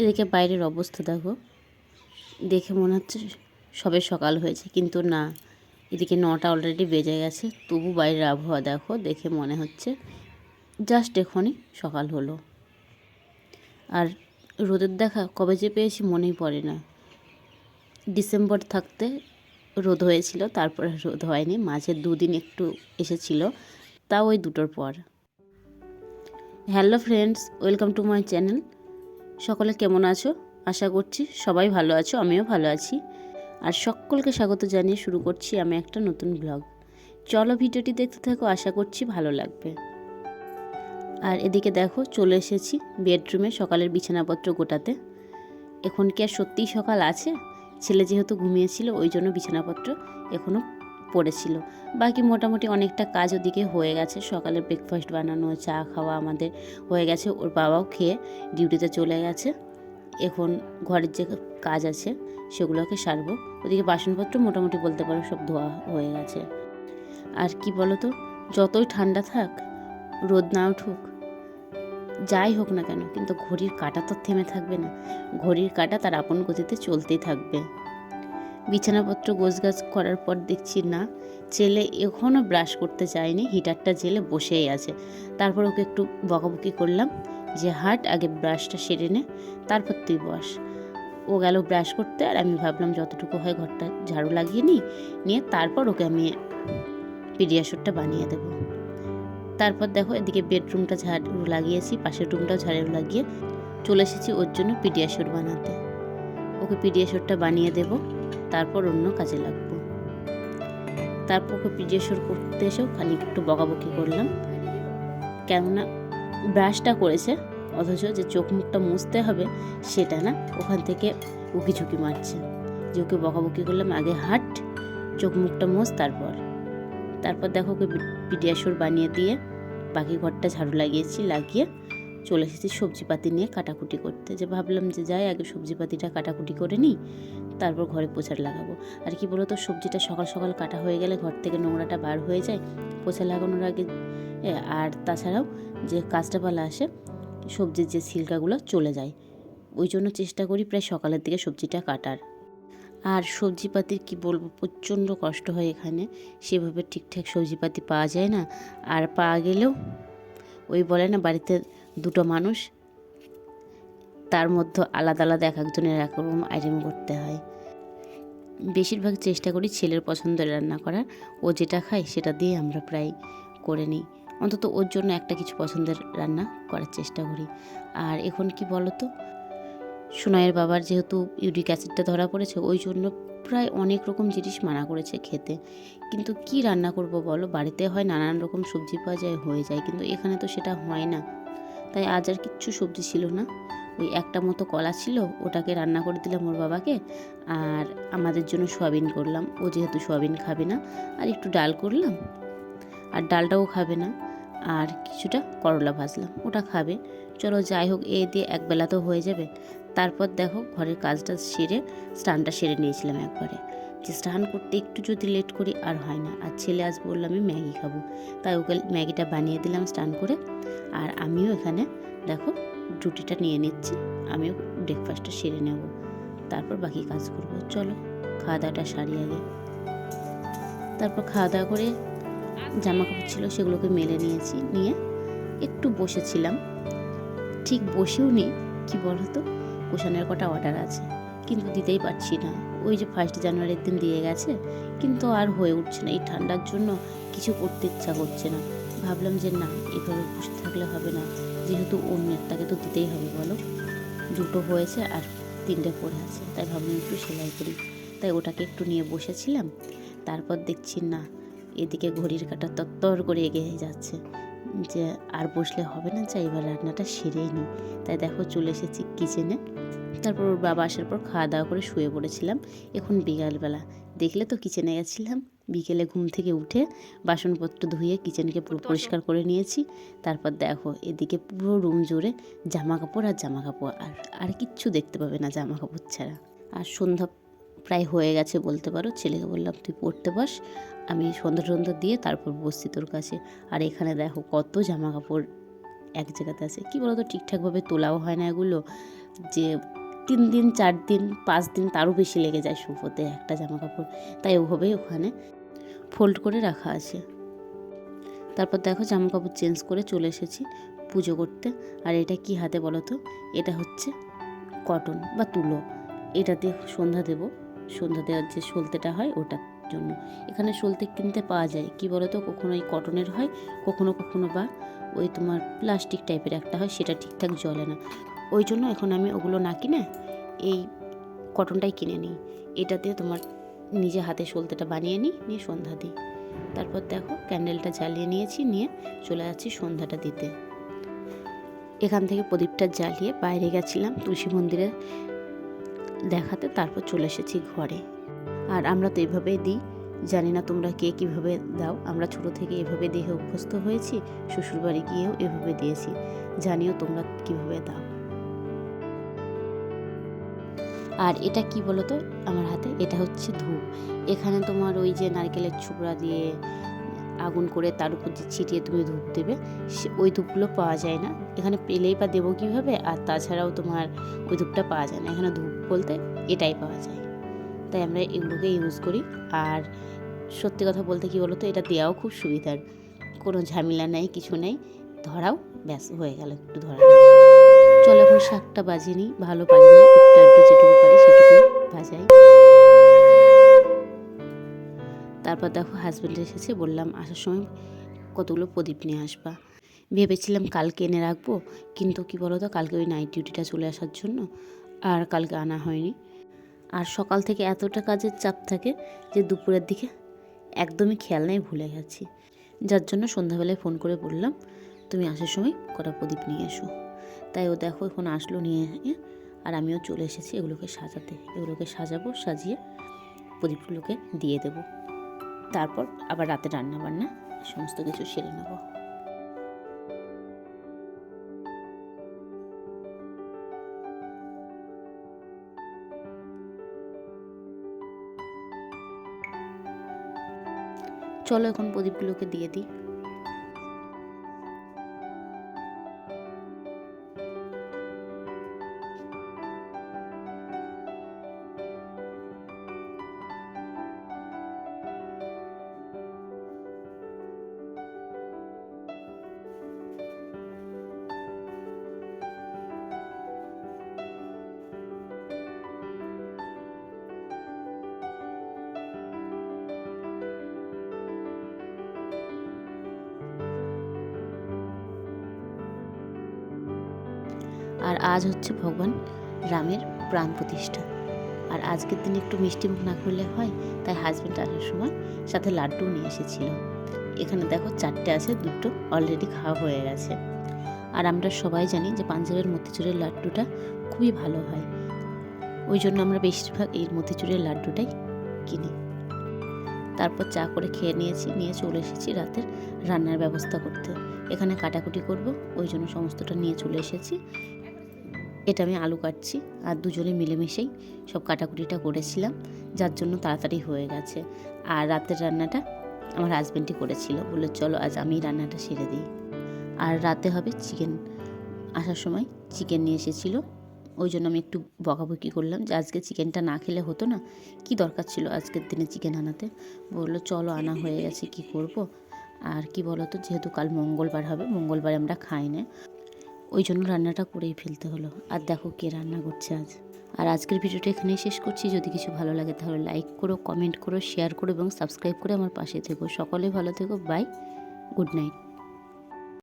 এদিকে বাইরের অবস্থা দেখো। দেখে মনে হচ্ছে সবে সকাল হয়েছে, কিন্তু না, এদিকে নটা অলরেডি বেজে গেছে। তবু বাইরের আবহাওয়া দেখো, দেখে মনে হচ্ছে জাস্ট এখনই সকাল হলো। আর রোদের দেখা কবে যে পেয়েছি মনেই পড়ে না। ডিসেম্বর থাকতে রোদ হয়েছিল, তারপরে রোদ হয়নি। মাঝে দুদিন একটু এসেছিল, তাও ওই দুটোর পর। Hello friends welcome to my channel সকলে কেমন আছো? আশা করছি সবাই ভালো আছো, আমিও ভালো আছি। আর সকলকে স্বাগত জানিয়ে শুরু করছি আমি একটা নতুন ব্লগ চলো ভিডিওটি দেখতে থাকো, আশা করছি ভালো লাগবে। আর এদিকে দেখো, চলে এসেছি বেডরুমে সকালের বিছানাপত্র গোটাতে। এখন কি আর সত্যিই সকাল আছে? ছেলে যেহেতু ঘুমিয়েছিল, ওই জন্য বিছানাপত্র এখনও পড়েছিল। বাকি মোটামুটি অনেকটা কাজ ওদিকে হয়ে গেছে। সকালে ব্রেকফাস্ট বানানো, চা খাওয়া আমাদের হয়ে গেছে। ওর বাবাও খেয়ে ডিউটিতে চলে গেছে। এখন ঘরের যে কাজ আছে সেগুলোকে সারবো। ওদিকে বাসনপত্র মোটামুটি বলতে পারো সব ধোয়া হয়ে গেছে। আর কি বলো তো যতই ঠান্ডা থাক, রোদ না উঠুক, যাই হোক না কেন, কিন্তু ঘড়ির কাঁটা তো থেমে থাকবে না। ঘড়ির কাঁটা তার আপন গতিতে চলতেই থাকবে। বিছানাপত্র গোছগাছ করার পর দেখছি না, ছেলে এখনও ব্রাশ করতে চায়নি হিটারটা জেলে বসেই আছে। তারপর ওকে একটু বকাবকি করলাম, যে হাট, আগে ব্রাশটা সেরে নে, তারপর তুই বস। ও গেল ব্রাশ করতে আর আমি ভাবলাম যতটুকু হয় ঘরটা ঝাড়ু লাগিয়ে নিই, নিয়ে তারপর ওকে আমি পিডিয়াশোরটা বানিয়ে দেবো। তারপর দেখো এদিকে বেডরুমটা ঝাড়ু লাগিয়েছি, পাশের রুমটাও ঝাড়ু লাগিয়ে চলে এসেছি ওর জন্য পিডিয়াশোর বানাতে। ওকে পিডিয়াশোরটা বানিয়ে দেব। তারপর অন্য কাজে লাগবো। তারপর ওকে পিডিয়াশোর করতে এসেও খালি একটু বকাবকি করলাম। কেননা ব্রাশটা করেছে, অথচ যে চোখ মুখটা মুছতে হবে সেটা না, ওখান থেকে উকি ঝুঁকি মারছে। যে ওকে বকাবকি করলাম, আগে হাট, চোখ মুখটা মোছ, তারপর। তারপর দেখো ওকে পিডিয়াশোর বানিয়ে দিয়ে বাকি ঘরটা ঝাড়ু লাগিয়েছি, লাগিয়ে চলে এসেছি সবজিপাতি নিয়ে কাটাকুটি করতে। যে ভাবলাম যে যাই, আগে সবজিপাতিটা কাটাকুটি করে নিই, তারপর ঘরে পোছার লাগাবো। আর কি বলতো, সবজিটা সকাল সকাল কাটা হয়ে গেলে ঘর থেকে নোংরাটা বার হয়ে যায় পোছা লাগানোর আগে। আর তাছাড়াও যে কাঁচটাপালা আসে, সবজির যে ছিলকাগুলো চলে যায়। ওই জন্য চেষ্টা করি প্রায় সকালের দিকে সবজিটা কাটার। আর সবজিপাতির কি বলব, প্রচণ্ড কষ্ট হয় এখানে। সেভাবে ঠিকঠাক সবজিপাতি পাওয়া যায় না। আর পাওয়া গেলেও ওই বলে না, বাড়িতে দুটো মানুষ। তার মধ্যে আলাদা আলাদা এক একজনের এক রকম আইটেম করতে হয়। বেশিরভাগ চেষ্টা করি ছেলের পছন্দের রান্না করার। ও যেটা খায় সেটা দিয়ে আমরা প্রায় করে নিই। অন্তত ওর জন্য একটা কিছু পছন্দের রান্না করার চেষ্টা করি। আর এখন কি বলো তো সোনাইয়ের বাবার যেহেতু ইউরিক অ্যাসিডটা ধরা পড়েছে, ওই জন্য প্রায় অনেক রকম জিনিস মানা করেছে খেতে। কিন্তু কি রান্না করব বলো? বাড়িতে হয় নানান রকম সবজি পাওয়া যায়, হয়ে যায়। কিন্তু এখানে তো সেটা হয় না। তাই আজ আর কিচ্ছু সবজি ছিল না। ওই একটা মতো কলা ছিল, ওটাকে রান্না করে দিলাম ওর বাবাকে। আর আমাদের জন্য সোয়াবিন করলাম। ও যেহেতু সোয়াবিন খাবে না, আর একটু ডাল করলাম। আর ডালটাও খাবে না। আর কিছুটা করলা ভাজলাম, ওটা খাবে। চলো যাই হোক, এ দিয়ে একবেলা তো হয়ে যাবে। তারপর দেখো ঘরের কাজটা সেরে স্নানটা সেরে নিয়েছিলাম একবারে। যে স্নান করতে একটু যদি লেট করি আর হয় না। আর ছেলে আজ বলল, আমি ম্যাগি খাব। তাই ওকে ম্যাগিটা বানিয়ে দিলাম স্নান করে। আর আমিও এখানে দেখো রুটিটা নিয়ে নিচ্ছি। আমিও ব্রেকফাস্টটা সেরে নেব। তারপর বাকি কাজ করব। চলো খাওয়া দাওয়াটা সারি আগে। তারপর খাওয়া দাওয়া করে জামা কাপড় ছিল সেগুলোকে মেলে নিয়েছি, নিয়ে একটু বসেছিলাম। ঠিক বসেও নি কি বলতো? কুশানের কটা অর্ডার আছে। কিন্তু দিতেই পারছি না। ওই যে ফার্স্ট জানুয়ারির দিন দিয়ে গেছে, কিন্তু আর হয়ে উঠছে না। এই ঠান্ডার জন্য কিছু করতে ইচ্ছা করছে না। ভাবলাম যে না, এভাবে বসে থাকলে হবে না। যেহেতু অন্যেরটাকে তো দিতেই হবে, বলো। দুটো হয়েছে আর তিনটে পড়ে আছে। তাই ভাবলাম একটু সেলাই করি। তাই ওটাকে একটু নিয়ে বসেছিলাম। তারপর দেখছি না, এদিকে ঘড়ির কাটা তত্তর করে এগিয়ে যাচ্ছে। যে আর বসলে হবে না যাই এবার রান্নাটা সেরেই নিই তাই দেখো চলে এসেছি কিচেনে তারপর ওর বাবা আসার পর খাওয়া দাওয়া করে শুয়ে পড়েছিলাম, এখন বিকালবেলা। দেখলে তো কিচেনে গেছিলাম। বিকেলে ঘুম থেকে উঠে বাসনপত্র ধুয়ে কিচেনকে পুরো পরিষ্কার করে নিয়েছি। তারপর দেখো, এদিকে পুরো রুম জুড়ে জামা কাপড় আর জামা কাপড় আর আর কিচ্ছু দেখতে পাবে না জামা কাপড় ছাড়া। আর সন্ধ্যা প্রায় হয়ে গেছে বলতে পারো। ছেলেকে বললাম, তুই পড়তে বস। আমি সন্ধ্যা সন্ধ্যা দিয়ে তারপর বসছি তোর কাছে। আর এখানে দেখো, কত জামা কাপড় এক জায়গাতে আছে। কী বলতো, ঠিকঠাকভাবে তোলাও হয় না এগুলো। যে তিন দিন, চার দিন, পাঁচ দিন তারও বেশি লেগে যায় শুকোতে একটা জামা কাপড় তাই ওভাবেই ওখানে ফোল্ড করে রাখা আছে। তারপর দেখো জামা কাপড় চেঞ্জ করে চলে এসেছি পুজো করতে। আর এটা কি হাতে বলো তো? এটা হচ্ছে কটন বা তুলো। এটাতে সন্ধ্যা দেব। সন্ধ্যা দেওয়ার যে সলতেটা হয় ওটার জন্য। এখানে সলতে কিনতে পাওয়া যায়। কি বলো তো? কখনো এই কটনের হয়, কখনো কখনো বা ওই তোমার প্লাস্টিক টাইপের একটা হয়, সেটা ঠিকঠাক জ্বলে না। ওই জন্য এখন আমি ওগুলো না কিনে এই কটনটাই কিনে নিই। এটা দিয়ে তোমার নিজে হাতে সলতেটা বানিয়ে নিই, নিয়ে সন্ধ্যা দিই। তারপর দেখো ক্যান্ডেলটা জ্বালিয়ে নিয়েছি, নিয়ে চলে যাচ্ছি সন্ধ্যাটা দিতে। এখান থেকে প্রদীপটা জ্বালিয়ে বাইরে গেছিলাম তুলসী মন্দিরে দেখাতে, তারপর চলে এসেছি ঘরে। আর আমরা তো এভাবেই দিই। জানি না তোমরা কে কীভাবে দাও। আমরা ছোট থেকে এভাবে দেখে অভ্যস্ত হয়েছি, শ্বশুরবাড়ি গিয়েও এভাবে দিয়েছি। জানিও তোমরা কীভাবে দাও। আর এটা কি বলো তো আমার হাতে এটা হচ্ছে ধূপ। এখানে তোমার ওই যে নারকেলের ছুকরা দিয়ে আগুন করে তার উপর যে ছিটিয়ে তুমি ধূপ দেবে। সে- ওই ধূপগুলো পাওয়া যায় না। এখানে পেলেই বা দেবো কীভাবে? আর তাছাড়াও তোমার ওই ধূপটা পাওয়া যায় না। এখানে ধূপ বলতে এটাই পাওয়া যায়। তাই আমরা এগুলোকে ইউজ করি। আর সত্যি কথা বলতে কি বলো তো এটা দেওয়াও খুব সুবিধার। কোনো ঝামেলা নেই, কিছু নেই। ধরাও, ব্যাস, হয়ে গেল। একটু ধরা চলো এখন শাকটা বাজিয়ে নিই ভালো পারি একটু একটু যেটুকু পারি সেটুকু বাজাই। তারপর দেখো হাজব্যান্ড এসেছে, বললাম আসার সময় কতগুলো প্রদীপ নিয়ে আসবা। ভেবেছিলাম কালকে এনে রাখব, কিন্তু কি বলো তো কালকে ওই নাইট ডিউটিটা চলে আসার জন্য আর কালকে আনা হয়নি। আর সকাল থেকে এতটা কাজের চাপ থাকে যে দুপুরের দিকে একদমই খেয়াল নেই, ভুলে গেছি। যার জন্য সন্ধ্যাবেলায় ফোন করে বললাম, তুমি আসার সময় কটা প্রদীপ নিয়ে এসো। তাই ও দেখো এখন আসলো নিয়ে আর আমিও চলে এসেছি এগুলোকে সাজাতে। এগুলোকে সাজাবো, সাজিয়ে প্রদীপগুলোকে দিয়ে দেব। তারপর আবার রাতে রান্না বান্না সমস্ত কিছু সেরে নেব। চলো এখন প্রদীপগুলোকে দিয়ে দিই। আজ হচ্ছে ভগবান রামের প্রাণ প্রতিষ্ঠা। আর আজকের দিনে একটু মিষ্টি মুখ না করলে হয়, তাই হাজব্যান্ড আসার সময় সাথে লাড্ডু নিয়ে এসেছিল। এখানে দেখো চারটে আছে, দুটো অলরেডি খাওয়া হয়ে গেছে। আর আমরা সবাই জানি যে পাঞ্জাবের মতিচুরের লাড্ডুটা খুবই ভালো হয়। ওই জন্য আমরা বেশিরভাগ এই মতিচুরের লাড্ডুটাই কিনি। তারপর চা করে খেয়ে নিয়েছি, নিয়ে চলে এসেছি রাতের রান্নার ব্যবস্থা করতে। এখানে কাটাকুটি করব, ওই জন্য সমস্তটা নিয়ে চলে এসেছি। এটা আমি আলু কাটছি আর দুজনে মিলেমিশেই সব কাটাকুটিটা করেছিলাম, যার জন্য তাড়াতাড়ি হয়ে গেছে। আর রাতের রান্নাটা আমার হাজব্যান্ডই করেছিল, বলল, চলো, আজ আমি রান্নাটা সেরে দিই। আর রাতে হবে চিকেন আসার সময় চিকেন নিয়ে এসেছিল, ওই জন্য আমি একটু বকাবকি করলাম যে, আজকে চিকেনটা না খেলে হতো না, কি দরকার ছিল আজকের দিনে চিকেন আনাতে? বলল, চলো, আনা হয়ে গেছে, কি করব? আর কি বলো তো যেহেতু কাল মঙ্গলবার হবে, মঙ্গলবার আমরা খাই না ওই জন্য রান্নাটা করেই ফেলতে হলো। আর দেখো কে রান্না করছে আজ। আর আজকের ভিডিওটা এখানেই শেষ করছি। যদি কিছু ভালো লাগে তাহলে লাইক করো কমেন্ট করো শেয়ার করো এবং সাবস্ক্রাইব করে আমার পাশে থেকো। সকলে ভালো থেকো। Bye good night